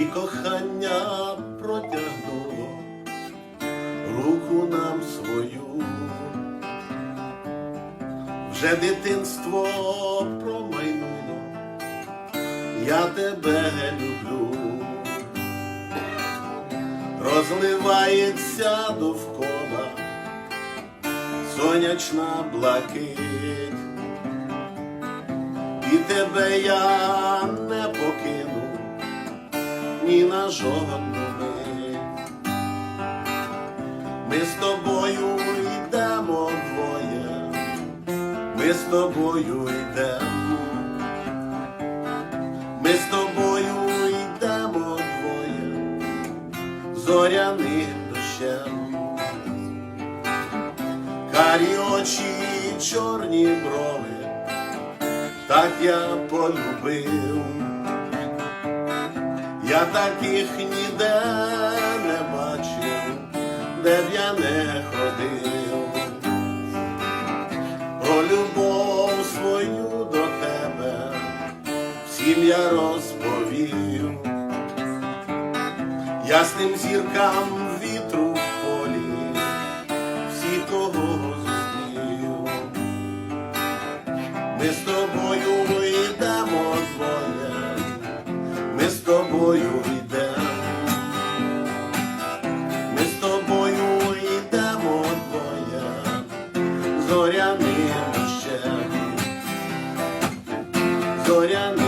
і кохання протягнуло руку нам свою. Вже дитинство промайнуло, я тебе люблю, розливається довкола сонячна блакить, і тебе я не на жодну мить. Ми з тобою йдемо двоє, ми з тобою йдемо, ми з тобою йдемо двоє, зоряним дощем, карі очі, чорні брови, так я полюбив. Я таких ніде не бачив, де б я не ходив. Про любов свою до тебе всім я розповів, ясним зіркам вітру в полі, всі кого зустрів. Ми з тобою йдемо тобою йдемо, ми з тобою йдемо двоє, зоряним дощем, зоряним.